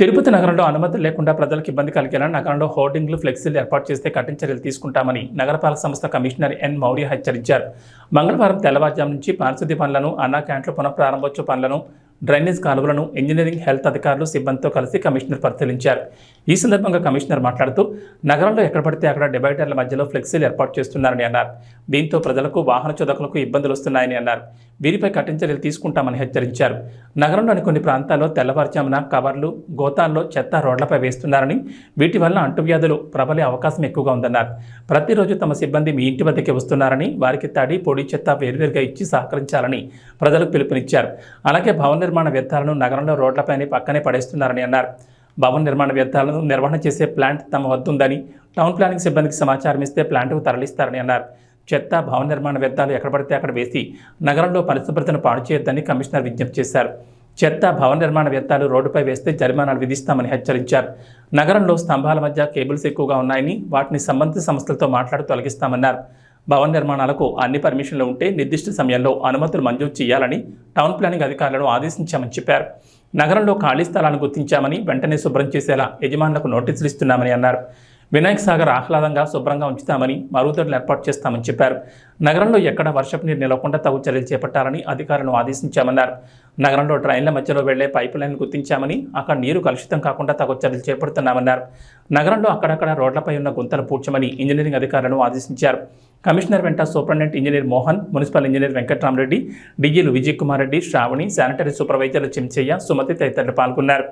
తిరుపతి నగరంలో అనుమతి లేకుండా ప్రజలకు ఇబ్బంది కలిగేలా నగరంలో హోర్డింగ్లు ఫ్లెక్సీలు ఏర్పాటు చేస్తే కఠిన చర్యలు తీసుకుంటామని నగరపాలక సంస్థ కమిషనర్ ఎన్ మౌర్య హెచ్చరించారు. మంగళవారం తెల్లవారుజాము నుంచి పారిశుద్ధ్య పనులను అన్నా క్యాంట్లు పునఃప్రారంభోత్సవ పనులను డ్రైనేజ్ కాలువలను ఇంజనీరింగ్ హెల్త్ అధికారులు సిబ్బందితో కలిసి కమిషనర్ పరిశీలించారు. ఈ సందర్భంగా కమిషనర్ మాట్లాడుతూ నగరంలో ఎక్కడ పడితే అక్కడ డివైడర్ల మధ్యలో ఫ్లెక్సీలు ఏర్పాటు చేస్తున్నారని అన్నారు. దీంతో ప్రజలకు వాహన చోదకులకు ఇబ్బందులు వస్తున్నాయని అన్నారు. వీరిపై కఠిన చర్యలు తీసుకుంటామని హెచ్చరించారు. నగరంలోని కొన్ని ప్రాంతాల్లో తెల్లవారుజామున కవర్లు గోతాల్లో చెత్త రోడ్లపై వేస్తున్నారని వీటి వల్ల అంటువ్యాధులు ప్రబలే అవకాశం ఎక్కువగా ఉందన్నారు. ప్రతిరోజు తమ సిబ్బంది మీ ఇంటి వద్దకే వస్తున్నారని వారికి తడి పొడి చెత్త వేర్వేరుగా ఇచ్చి సహకరించాలని ప్రజలకు పిలుపునిచ్చారు. అలాగే భవన నిర్మాణ వ్యర్థాలను నగరంలో రోడ్లపైనే పక్కనే పడేస్తున్నారని అన్నారు. భవన నిర్మాణ వ్యర్థాలను నిర్వహణ చేసే ప్లాంట్ తమ వద్ద ఉందని టౌన్ ప్లానింగ్ సిబ్బందికి సమాచారం ఇస్తే ప్లాంట్కు తరలిస్తారని అన్నారు. చెత్త భవన నిర్మాణ వ్యర్థాలు ఎక్కడ పడితే అక్కడ వేసి నగరంలో పరిశుభ్రతను పాడు చేయొద్దని కమిషనర్ విజ్ఞప్తి చేశారు. చెత్త భవన నిర్మాణ వ్యర్థాలు రోడ్డుపై వేస్తే జరిమానాలు విధిస్తామని హెచ్చరించారు. నగరంలో స్తంభాల మధ్య కేబుల్స్ ఎక్కువగా ఉన్నాయని వాటిని సంబంధిత సంస్థలతో మాట్లాడి తొలగిస్తామన్నారు. భవన నిర్మాణాలకు అన్ని పర్మిషన్లు ఉంటే నిర్దిష్ట సమయంలో అనుమతులు మంజూరు చేయాలని టౌన్ ప్లానింగ్ అధికారులను ఆదేశించామని చెప్పారు. నగరంలో ఖాళీ స్థలాలను గుర్తించామని వెంటనే శుభ్రం చేసేలా యజమానులకు నోటీసులు ఇస్తున్నామని అన్నారు. వినాయక సాగర్ ఆహ్లాదంగా శుభ్రంగా ఉంచుతామని మరుగుదొడ్లు ఏర్పాటు చేస్తామని చెప్పారు. నగరంలో ఎక్కడ వర్షపు నీరు నిలవకుండా తగు చర్యలు చేపట్టాలని అధికారులను ఆదేశించామన్నారు. నగరంలో ట్రైన్ల మధ్యలో వెళ్ళే పైపు లైన్ గుర్తించామని అక్కడ నీరు కలుషితం కాకుండా తగు చర్యలు చేపడుతున్నామన్నారు. నగరంలో అక్కడక్కడ రోడ్లపై ఉన్న గుంతలు పూడ్చమని ఇంజనీరింగ్ అధికారులను ఆదేశించారు. కమిషనర్ వెంట superintendent engineer Mohan municipal engineer Venkatramareddy diesel Vijay Kumar Reddy Shravani sanitary సూపర్వైజర్లు చెంచయ్య సుమతి తదితరులు పాల్గొన్నారు.